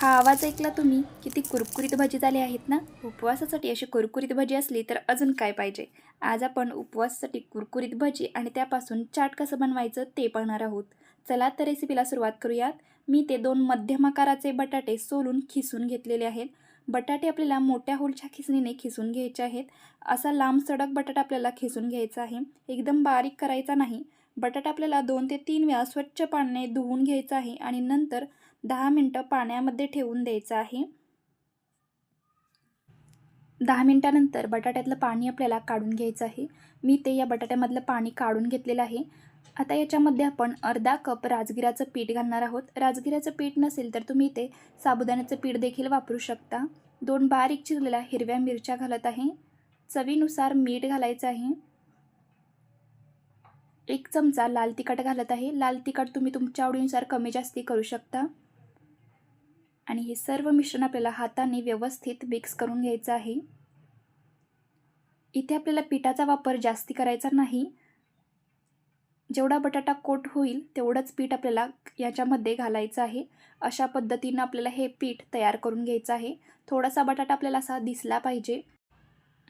हा आवाज ऐकला तुम्ही किती कुरकुरीत भजी झाली आहेत ना? उपवासासाठी अशी कुरकुरीत भजी असली तर अजून काय पाहिजे? आज आपण उपवासासाठी कुरकुरीत भजी आणि त्यापासून चाट कसं बनवायचं ते पाहणार आहोत. चला तर रेसिपीला सुरुवात करूयात. मी ते दोन मध्यम आकाराचे बटाटे सोलून खिसून घेतलेले आहेत. बटाटे आपल्याला मोठ्या होलच्या खिसणीने खिसून घ्यायचे आहेत. असा लांब सडक बटाटा आपल्याला खिसून घ्यायचा आहे. एकदम बारीक करायचा नाही. बटाटा आपल्याला दोन ते तीन वेळा स्वच्छ पाण्याने धुवून घ्यायचा आहे आणि नंतर दहा मिनटं पाण्यामध्ये ठेवून द्यायचं आहे. दहा मिनटानंतर बटाट्यातलं पाणी आपल्याला काढून घ्यायचं आहे. मी ते या बटाट्यामधलं पाणी काढून घेतलेलं आहे. आता याच्यामध्ये आपण अर्धा कप राजगिराचं पीठ घालणार आहोत. राजगिराचं पीठ नसेल तर तुम्ही ते साबुदाण्याचं पीठ देखील वापरू शकता. दोन बारीक चिरलेल्या हिरव्या मिरच्या घालत आहे. चवीनुसार मीठ घालायचं आहे. एक चमचा लाल तिखट घालत आहे. लाल तिखट तुम्ही तुमच्या आवडीनुसार कमी जास्ती करू शकता. आणि हे सर्व मिश्रण आपल्याला हाताने व्यवस्थित मिक्स करून घ्यायचं आहे. इथे आपल्याला पिठाचा वापर जास्ती करायचा नाही. जेवढा बटाटा कोट होईल तेवढंच पीठ आपल्याला याच्यामध्ये घालायचं आहे. अशा पद्धतीनं आपल्याला हे पीठ तयार करून घ्यायचं आहे. थोडासा बटाटा आपल्याला असा दिसला पाहिजे.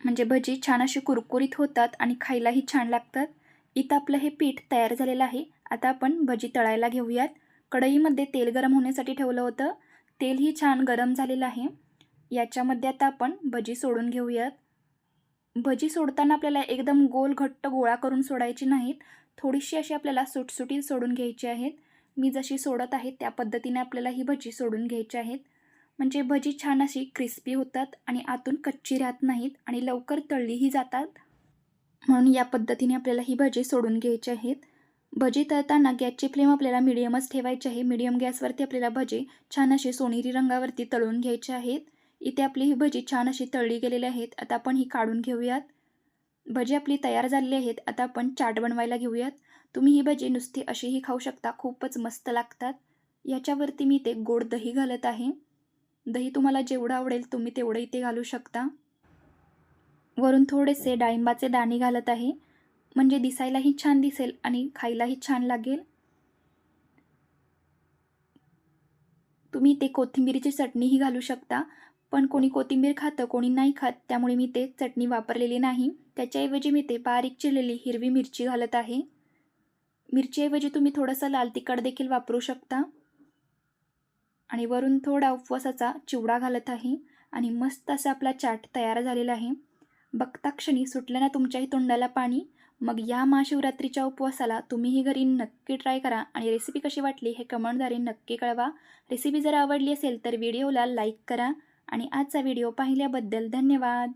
म्हणजे भजी छान अशी कुरकुरीत होतात आणि खायलाही छान लागतात. इथं आपलं हे पीठ तयार झालेलं आहे. आता आपण भजी तळायला घेऊयात. कढईमध्ये तेल गरम होण्यासाठी ठेवलं होतं. तेलही छान गरम झालेलं आहे. याच्यामध्ये आता आपण भजी सोडून घेऊयात. भजी सोडताना आपल्याला एकदम गोल घट्ट गोळा करून सोडायची नाहीत. थोडीशी अशी आपल्याला सुटसुटी सोडून घ्यायची आहेत. मी जशी सोडत आहे त्या पद्धतीने आपल्याला ही भजी सोडून घ्यायची आहेत. म्हणजे भजी छान अशी क्रिस्पी होतात आणि आतून कच्ची राहत नाहीत आणि लवकर तळलीही जातात. म्हणून या पद्धतीने आपल्याला ही भजी सोडून घ्यायची आहेत. भजी तळताना गॅसची फ्लेम आपल्याला मिडियमच ठेवायची आहे. मिडियम गॅसवरती आपल्याला भजी छान अशी सोनेरी रंगावरती तळून घ्यायचे आहेत. इथे आपली ही भजी छान अशी तळली गेलेली आहेत. आता आपण ही काढून घेऊयात. भजी आपली तयार झालेली आहेत. आता आपण चाट बनवायला घेऊयात. तुम्ही ही भजी नुसती अशीही खाऊ शकता. खूपच मस्त लागतात. याच्यावरती मी ते गोड दही घालत आहे. दही तुम्हाला जेवढं आवडेल तुम्ही तेवढं इथे घालू शकता. वरून थोडेसे डाळिंबाचे दाणे घालत आहे. म्हणजे दिसायलाही छान दिसेल आणि खायलाही छान लागेल. तुम्ही ते कोथिंबीरीची चटणीही घालू शकता. पण कोणी कोथिंबीर खातं कोणी नाही खात त्यामुळे मी ते चटणी वापरलेली नाही. त्याच्याऐवजी मी ते बारीक चिरलेली हिरवी मिरची घालत आहे. मिरचीऐवजी तुम्ही थोडंसं लाल तिखट देखील वापरू शकता. आणि वरून थोडा उपवासाचा चिवडा घालत आहे. आणि मस्त असा आपला चाट तयार झालेला आहे. बघता क्षणी सुटलं ना तुमच्याही तोंडाला पाणी? मग या महाशिवरात्रीच्या उपवासाला तुम्हीही घरी नक्की ट्राय करा आणि रेसिपी कशी वाटली हे कमेंटद्वारे नक्की कळवा. रेसिपी जर आवडली असेल तर व्हिडिओला लाईक करा आणि आजचा व्हिडिओ पाहिल्याबद्दल धन्यवाद.